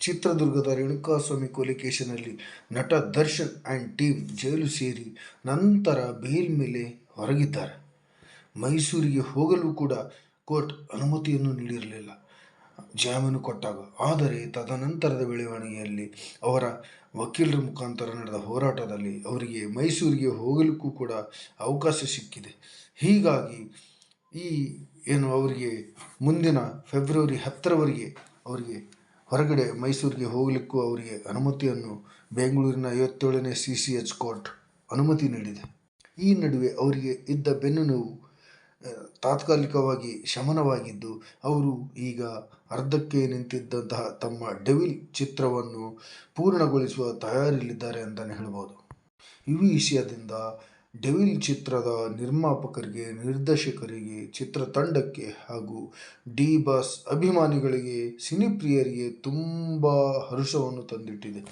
ಚಿತ್ರದುರ್ಗದ ರೇಣುಕಾಸ್ವಾಮಿ ಕೊಲೆ ಕೇಸಿನಲ್ಲಿ ನಟ ದರ್ಶನ್ ಆ್ಯಂಡ್ ಟೀಮ್ ಜೈಲು ಸೇರಿ ನಂತರ ಬೇಲ್ ಮೇಲೆ ಹೊರಗಿದ್ದಾರೆ. ಮೈಸೂರಿಗೆ ಹೋಗಲು ಕೂಡ ಕೋರ್ಟ್ ಅನುಮತಿಯನ್ನು ನೀಡಿರಲಿಲ್ಲ. ಜಾಮೀನು ಕೊಟ್ಟಾಗ, ಆದರೆ ತದನಂತರದ ಬೆಳವಣಿಗೆಯಲ್ಲಿ ಅವರ ವಕೀಲರ ಮುಖಾಂತರ ನಡೆದ ಹೋರಾಟದಲ್ಲಿ ಅವರಿಗೆ ಮೈಸೂರಿಗೆ ಹೋಗಲಿಕ್ಕೂ ಕೂಡ ಅವಕಾಶ ಸಿಕ್ಕಿದೆ. ಹೀಗಾಗಿ ಈ ಏನು ಅವರಿಗೆ ಮುಂದಿನ ಫೆಬ್ರವರಿ ಹತ್ತರವರೆಗೆ ಅವರಿಗೆ ಹೊರಗಡೆ ಮೈಸೂರಿಗೆ ಹೋಗಲಿಕ್ಕೂ ಅವರಿಗೆ ಅನುಮತಿಯನ್ನು ಬೆಂಗಳೂರಿನ ಐವತ್ತೇಳನೇ ಸಿ ಸಿ ಎಚ್ ಕೋರ್ಟ್ ಅನುಮತಿ ನೀಡಿದೆ. ಈ ನಡುವೆ ಅವರಿಗೆ ಇದ್ದ ಬೆನ್ನು ನೋವು ತಾತ್ಕಾಲಿಕವಾಗಿ ಶಮನವಾಗಿದ್ದು, ಅವರು ಈಗ ಅರ್ಧಕ್ಕೆ ನಿಂತಿದ್ದಂತಹ ತಮ್ಮ ಡೆವಿಲ್ ಚಿತ್ರವನ್ನು ಪೂರ್ಣಗೊಳಿಸುವ ತಯಾರಿಯಲ್ಲಿದ್ದಾರೆ ಅಂತಲೇ ಹೇಳ್ಬೋದು. ಈ ವಿಷಯದಿಂದ ಡೆವಿಲ್ ಚಿತ್ರದ ನಿರ್ಮಾಪಕರಿಗೆ, ನಿರ್ದೇಶಕರಿಗೆ, ಚಿತ್ರತಂಡಕ್ಕೆ ಹಾಗೂ ಡಿ ಬಾಸ್ ಅಭಿಮಾನಿಗಳಿಗೆ ಸಿನಿಪ್ರಿಯರಿಗೆ ತುಂಬ ಹರುಷವನ್ನು ತಂದಿಟ್ಟಿದೆ.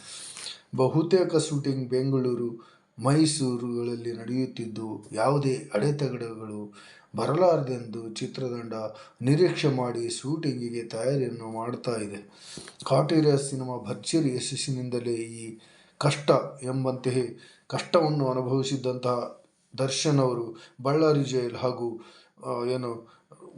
ಬಹುತೇಕ ಶೂಟಿಂಗ್ ಬೆಂಗಳೂರು, ಮೈಸೂರುಗಳಲ್ಲಿ ನಡೆಯುತ್ತಿದ್ದು, ಯಾವುದೇ ಅಡೆತಡೆಗಳು ಬರಲಾರದೆಂದು ಚಿತ್ರತಂಡ ನಿರೀಕ್ಷೆ ಮಾಡಿ ಶೂಟಿಂಗಿಗೆ ತಯಾರಿಯನ್ನು ಮಾಡ್ತಾ ಇದೆ. ಕಾಟೇರಿಯಾ ಸಿನಿಮಾ ಭರ್ಜರಿ ಯಶಸ್ಸಿನಿಂದಲೇ ಈ ಕಷ್ಟ ಎಂಬಂತೆಯೇ ಕಷ್ಟವನ್ನು ಅನುಭವಿಸಿದ್ದಂತಹ ದರ್ಶನ್ ಅವರು ಬಳ್ಳಾರಿ ಜೈಲ್ ಹಾಗೂ ಏನು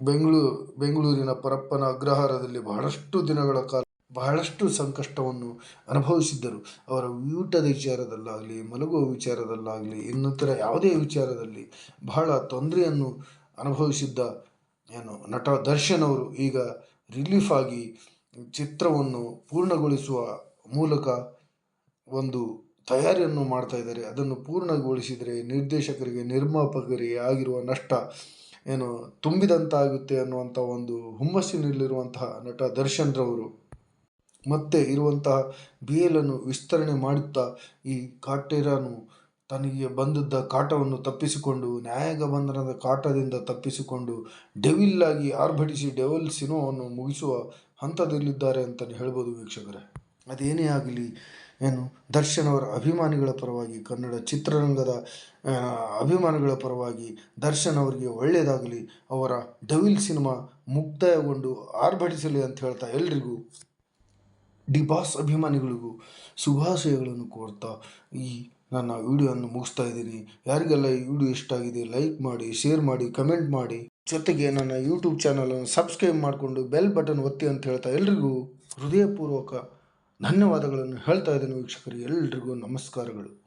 ಬೆಂಗಳೂರು, ಬೆಂಗಳೂರಿನ ಪರಪ್ಪನ ಅಗ್ರಹಾರದಲ್ಲಿ ಬಹಳಷ್ಟು ದಿನಗಳ ಕಾಲ ಬಹಳಷ್ಟು ಸಂಕಷ್ಟವನ್ನು ಅನುಭವಿಸಿದ್ದರು. ಅವರ ಊಟದ ವಿಚಾರದಲ್ಲಾಗಲಿ, ಮಲಗುವ ವಿಚಾರದಲ್ಲಾಗಲಿ, ಇನ್ನಿತರ ಯಾವುದೇ ವಿಚಾರದಲ್ಲಿ ಬಹಳ ತೊಂದರೆಯನ್ನು ಅನುಭವಿಸಿದ್ದ, ಏನು, ನಟ ದರ್ಶನ್ ಅವರು ಈಗ ರಿಲೀಫ್ ಆಗಿ ಚಿತ್ರವನ್ನು ಪೂರ್ಣಗೊಳಿಸುವ ಮೂಲಕ ಒಂದು ತಯಾರಿಯನ್ನು ಮಾಡ್ತಾ ಇದ್ದಾರೆ. ಅದನ್ನು ಪೂರ್ಣಗೊಳಿಸಿದರೆ ನಿರ್ದೇಶಕರಿಗೆ, ನಿರ್ಮಾಪಕರಿಗೆ ಆಗಿರುವ ನಷ್ಟ ಏನು ತುಂಬಿದಂತಾಗುತ್ತೆ ಅನ್ನುವಂಥ ಒಂದು ಹುಮ್ಮಸ್ಸಿನಲ್ಲಿರುವಂತಹ ನಟ ದರ್ಶನ್ ರವರು. ಮತ್ತೆ ಇರುವಂತಹ ಬಿ ಎಲನ್ನು ವಿಸ್ತರಣೆ ಮಾಡುತ್ತಾ ಈ ಕಾಟೇರನು ತನಗೆ ಬಂದದ್ದ ಕಾಟವನ್ನು ತಪ್ಪಿಸಿಕೊಂಡು ನ್ಯಾಯಾಂಗ ಬಂಧನದ ಕಾಟದಿಂದ ತಪ್ಪಿಸಿಕೊಂಡು, ಡೆವಿಲ್ ಆಗಿ ಆರ್ಭಟಿಸಿ ಡೆವಲ್ ಸಿನಿಮಾವನ್ನು ಮುಗಿಸುವ ಹಂತದಲ್ಲಿದ್ದಾರೆ ಅಂತಲೇ ಹೇಳ್ಬೋದು ವೀಕ್ಷಕರೇ. ಅದೇನೇ ಆಗಲಿ ಏನು ದರ್ಶನ್ ಅವರ ಅಭಿಮಾನಿಗಳ ಪರವಾಗಿ, ಕನ್ನಡ ಚಿತ್ರರಂಗದ ಅಭಿಮಾನಿಗಳ ಪರವಾಗಿ ದರ್ಶನ್ ಅವರಿಗೆ ಒಳ್ಳೆಯದಾಗಲಿ ಅವರ ಡವಿಲ್ ಸಿನಿಮಾ ಮುಕ್ತಾಯಗೊಂಡು ಆರ್ಭಟಿಸಲಿ ಅಂತ ಹೇಳ್ತಾ ಎಲ್ರಿಗೂ ಡಿ ಬಾಸ್ ಅಭಿಮಾನಿಗಳಿಗೂ ಶುಭಾಶಯಗಳನ್ನು ಕೋರ್ತಾ ಈ ನನ್ನ ವಿಡಿಯೋವನ್ನು ಮುಗಿಸ್ತಾ ಇದ್ದೀನಿ. ಯಾರಿಗೆಲ್ಲ ಈ ವಿಡಿಯೋ ಇಷ್ಟ ಆಗಿದೆ, ಲೈಕ್ ಮಾಡಿ, ಶೇರ್ ಮಾಡಿ, ಕಮೆಂಟ್ ಮಾಡಿ. ಜೊತೆಗೆ ನನ್ನ ಯೂಟ್ಯೂಬ್ ಚಾನಲನ್ನು ಸಬ್ಸ್ಕ್ರೈಬ್ ಮಾಡಿಕೊಂಡು ಬೆಲ್ ಬಟನ್ ಒತ್ತಿ ಅಂತ ಹೇಳ್ತಾ ಎಲ್ರಿಗೂ ಹೃದಯಪೂರ್ವಕ ಧನ್ಯವಾದಗಳನ್ನು ಹೇಳ್ತಾ ಇದ್ದೇನೆ ವೀಕ್ಷಕರಿಗೆ ಎಲ್ರಿಗೂ ನಮಸ್ಕಾರಗಳು.